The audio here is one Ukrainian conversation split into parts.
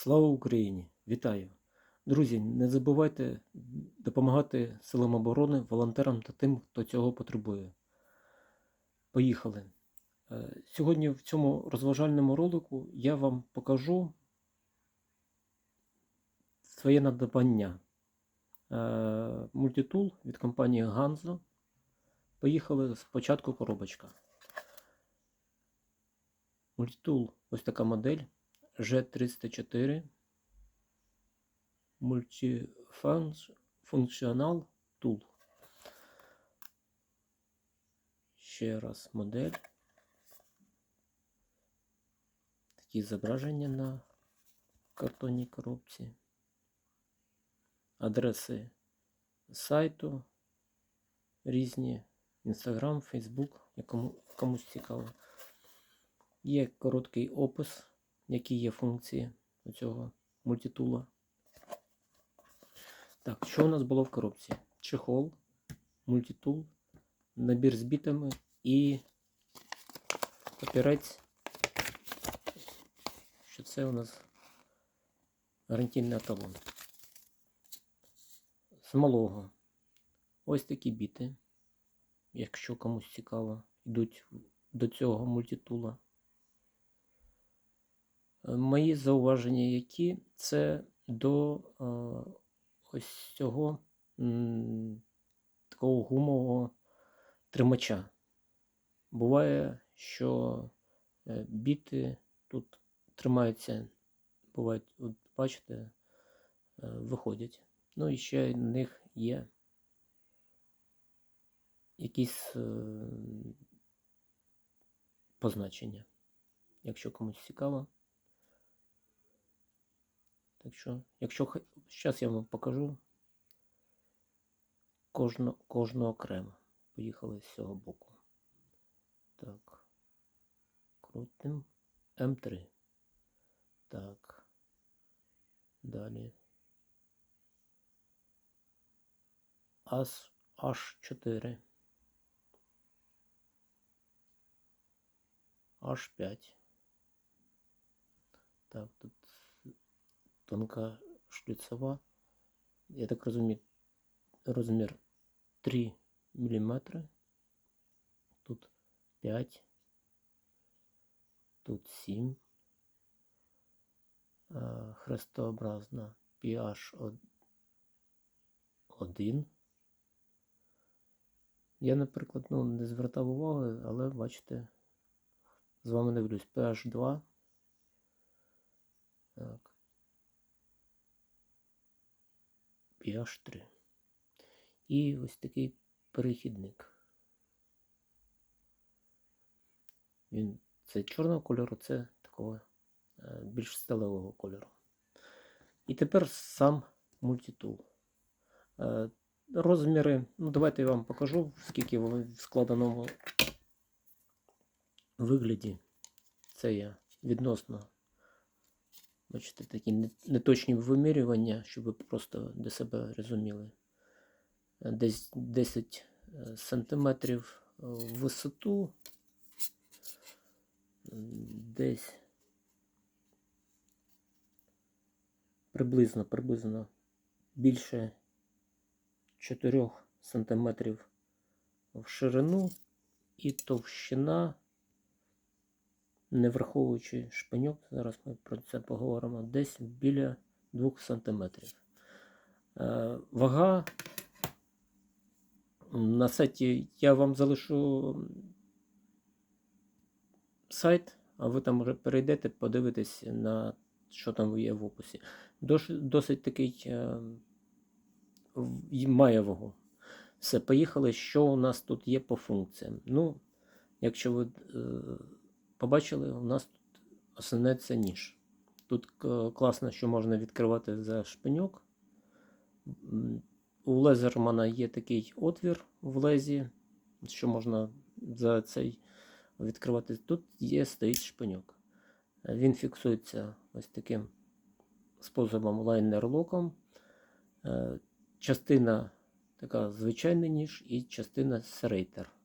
Слава Україні! Вітаю! Друзі, не забувайте допомагати силам оборони, волонтерам та тим, хто цього потребує. Поїхали! Е, Сьогодні в цьому розважальному ролику я вам покажу своє надбання. Е, Мультитул від компанії Ganzo. Поїхали спочатку коробочка. Мультитул ось така модель. G304 Multifunctional Tool. Ще раз модель. Такі зображення на картонній коробці. Адреси сайту різні. Інстаграм, Фейсбук, якому комусь цікаво. Є короткий опис які є функції цього мультитула. Так, що у нас було в коробці? Чехол, мультитул, набір з бітами і папірець. Що це у нас гарантійний талон. З малого. Ось такі біти, якщо комусь цікаво, йдуть до цього мультитула. Мої зауваження, які це до е, ось цього такого гумового тримача. Буває, що е, біти тут тримаються, бувають, от бачите, е, виходять. Ну і ще в них є якісь е, позначення, якщо комусь цікаво. Так що, якщо зараз я вам покажу кожну, кожну окремо. Поїхали з цього боку. Так. Крутим М3. Так. Далі. АС H4. H5. Так, тут тонка шліцева. Я так розумію, розмір 3 мм. Тут 5, тут 7. Хрестообразна PH 1. Я, наприклад, ну, не звертав уваги, але бачите, з вами дивлюсь PH2. і аж 3. І ось такий перехідник. Він це чорного кольору, це такого е, більш сталевого кольору. І тепер сам мультитул. Е, розміри, ну давайте я вам покажу, скільки в складеному вигляді це я відносно Бачите, такі неточні вимірювання, щоб ви просто для себе розуміли. Десь 10 е, сантиметрів в висоту, десь приблизно приблизно більше 4 сантиметрів в ширину і товщина не враховуючи шпиньок, зараз ми про це поговоримо, десь біля 2 см. Е, вага на сайті я вам залишу сайт, а ви там вже перейдете, подивитесь на що там є в описі. Досить такий е, має вагу. Все, поїхали. Що у нас тут є по функціям? Ну, якщо ви е, Побачили, у нас тут основне це ніж. Тут класно, що можна відкривати за шпиньок. У Лезермана є такий отвір в лезі, що можна за цей відкривати. Тут є стоїть шпиньок. Він фіксується ось таким способом лайнер-локом. Е, частина така звичайний ніж і частина серейтер.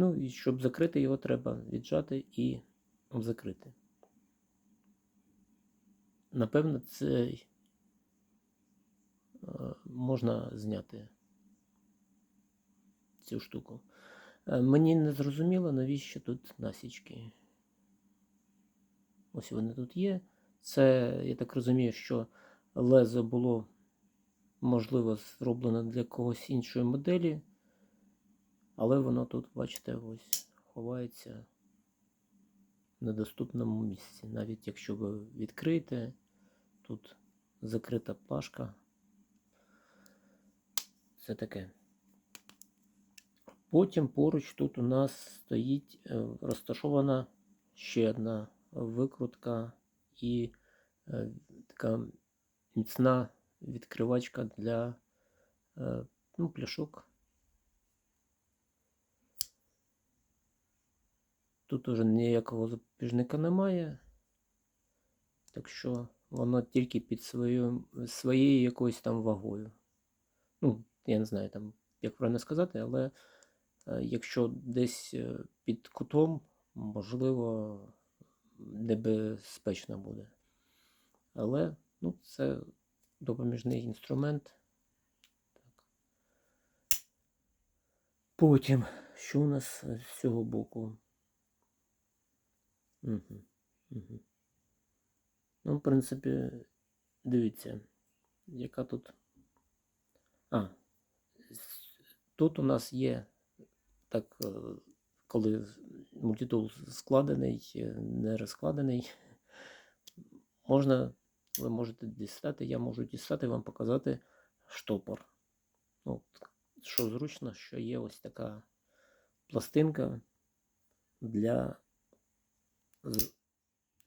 Ну і щоб закрити його, треба віджати і закрити. Напевно, цей е, можна зняти цю штуку. Е, Мені не зрозуміло, навіщо тут насічки. Ось вони тут є. Це, я так розумію, що лезо було можливо зроблено для когось іншої моделі, але воно тут, бачите, ось ховається в недоступному місці. Навіть якщо ви відкриєте, тут закрита плашка. Це таке. Потім поруч тут у нас стоїть е, розташована ще одна викрутка і е, така міцна відкривачка для е, ну, пляшок. Тут уже ніякого запобіжника немає, так що воно тільки під свою, своєю якоюсь там вагою. Ну, я не знаю там, як правильно сказати, але е, якщо десь е, під кутом, можливо, небезпечно буде. Але ну, це допоміжний інструмент. Так. Потім, що у нас з цього боку? Угу. Ну, в принципі, дивіться, яка тут. А, тут у нас є так, е, коли мультитул складений, е, не розкладений, можна, ви можете дістати, я можу дістати вам показати штопор. Ну, от, що зручно, що є ось така пластинка для,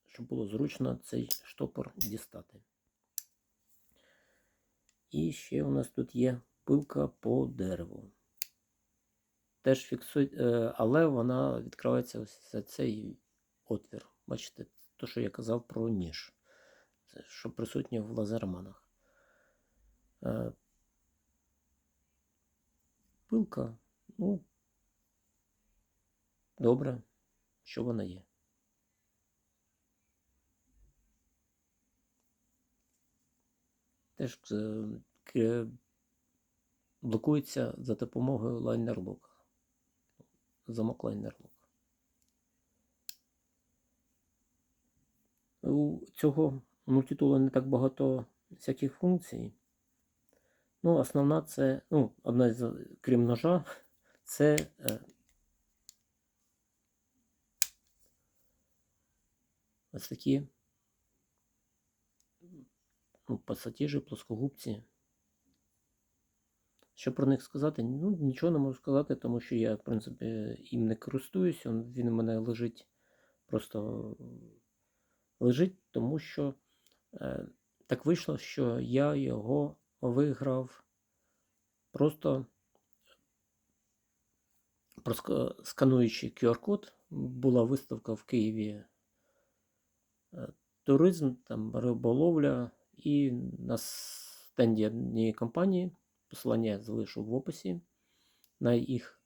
щоб було зручно цей штопор дістати. І ще у нас тут є пилка по дереву. Теж фіксує, е, але вона відкривається ось за цей отвір. Бачите, то, що я казав про ніж. Це що присутнє в лазерманах. Е, Пилка, ну, добре, що вона є. Теж е, блокується за допомогою лайнерлока. Замок лайнерлок. У цього мультитула не так багато всяких функцій. Ну, основна це, ну, одна з, крім ножа, це е, ось такі ну, пасатіжі, плоскогубці. Що про них сказати? Ну, нічого не можу сказати, тому що я, в принципі, їм не користуюсь. Він у мене лежить просто лежить, тому що е, так вийшло, що я його виграв просто скануючи QR-код. Була виставка в Києві е, туризм, там риболовля, і на стенді однієї компанії посилання я залишу в описі на їх,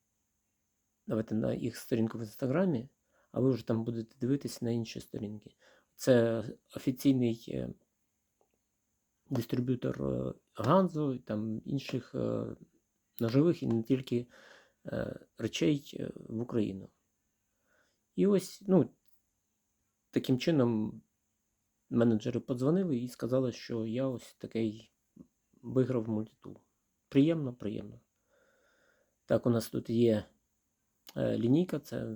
давайте на їх сторінку в інстаграмі, а ви вже там будете дивитися на інші сторінки. Це офіційний е, дистриб'ютор е, Ганзо і там інших е, ножових і не тільки речей в Україну. І ось, ну, таким чином менеджери подзвонили і сказали, що я ось такий виграв мультитул. Приємно, приємно. Так, у нас тут є е, лінійка, це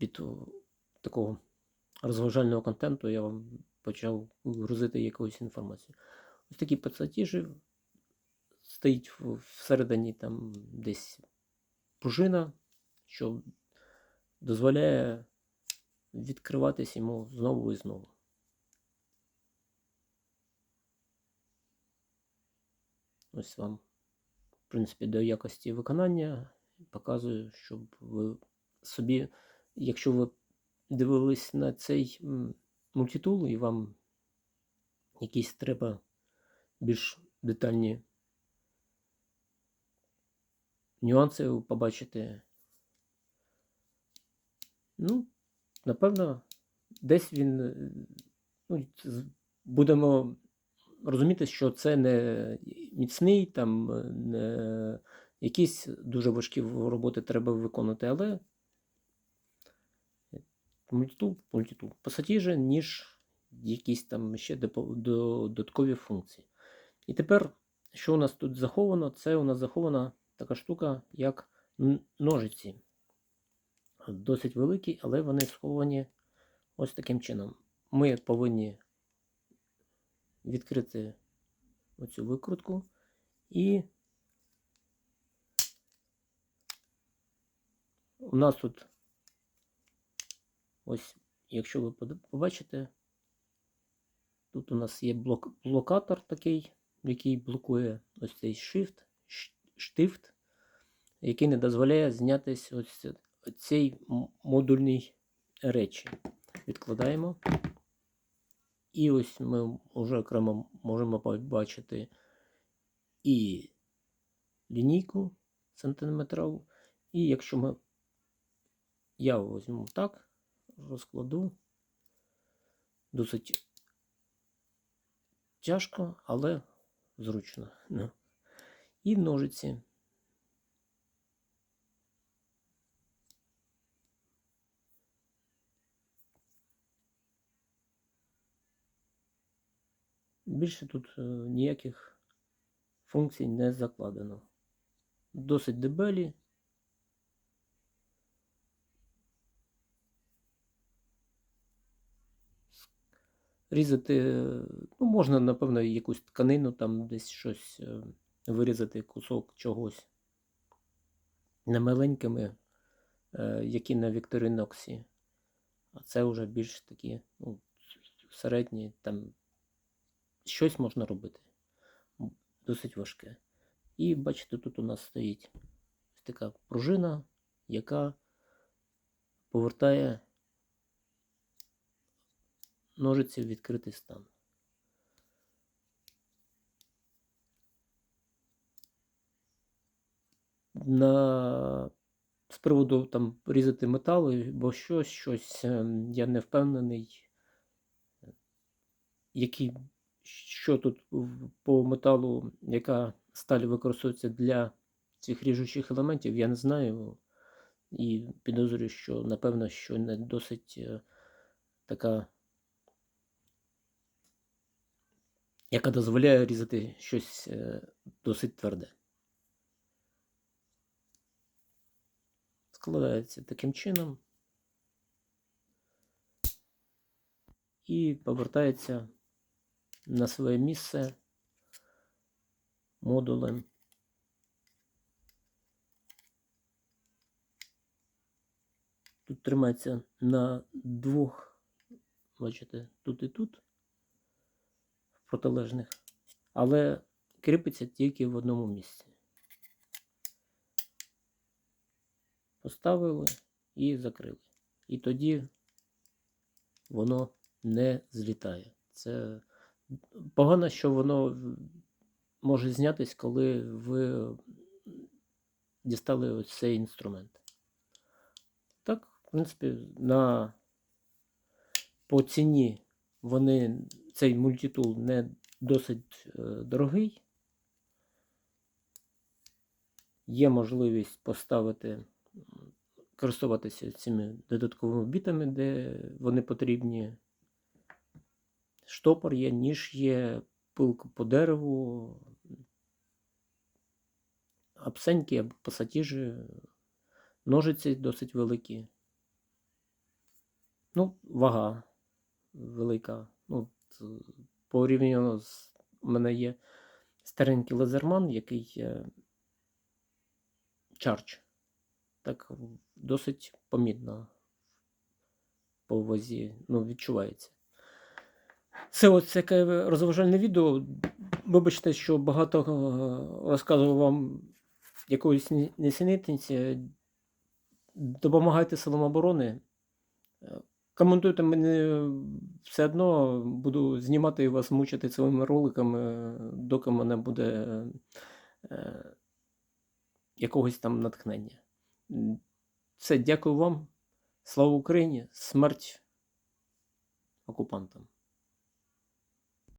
від о, такого розважального контенту я вам почав грузити якусь інформацію. Ось такі пацатіжі. Стоїть всередині там десь пружина, що дозволяє відкриватись йому знову і знову. Ось вам, в принципі, до якості виконання показую, щоб ви собі, якщо ви дивились на цей мультитул і вам якісь треба більш детальні нюанси побачити, ну, напевно, десь він. е, Ну, будемо розуміти, що це не міцний, там е, не якісь дуже важкі роботи треба виконувати, але мультитул, мультитул ніж якісь там ще додаткові функції. І тепер, що у нас тут заховано? Це у нас захована така штука, як ножиці. Досить великі, але вони сховані ось таким чином. Ми повинні відкрити оцю викрутку і у нас тут ось, якщо ви побачите, тут у нас є блок, блокатор такий, який блокує ось цей shift, штифт, який не дозволяє знятись ось це- цей модульний речі. Відкладаємо. І ось ми вже окремо можемо побачити і лінійку сантиметрову. І якщо ми я візьму так, розкладу досить тяжко, але зручно. Ну. І ножиці. Більше тут е, ніяких функцій не закладено. Досить дебелі. Різати, е, ну, можна, напевно, якусь тканину, там десь щось е, вирізати, кусок чогось. Не маленькими, е, які на Вікториноксі. А це вже більш такі ну, середні, там щось можна робити. Досить важке. І бачите, тут у нас стоїть така пружина, яка повертає ножиці в відкритий стан. На... З приводу там різати метали, бо щось, щось ем, я не впевнений, який, що тут по металу, яка сталь використовується для цих ріжучих елементів, я не знаю. І підозрюю, що напевно, що не досить е, така, яка дозволяє різати щось е, досить тверде. Складається таким чином і повертається на своє місце модулем. Тут тримається на двох, бачите, тут і тут, протилежних, але кріпиться тільки в одному місці. Поставили і закрили. І тоді воно не злітає. Це погано, що воно може знятись, коли ви дістали ось цей інструмент. Так, в принципі, на по ціні вони цей мультитул не досить е, дорогий. Є можливість поставити, користуватися цими додатковими бітами, де вони потрібні. Штопор є, ніж є, пилка по дереву, абсеньки або пасатіжі, ножиці досить великі. Ну, вага велика. Ну, порівняно з у мене є старенький лазерман, який е, чарч. Так досить помітно по вазі ну, відчувається. Це ось розважальне відео. Вибачте, що багато е, розказував вам якоїсь ні- несенітниці. Допомагайте силам оборони. Е, Коментуйте мене все одно, буду знімати і вас мучити своїми роликами, доки мене буде е, якогось там натхнення. Все, дякую вам. Слава Україні! Смерть окупантам.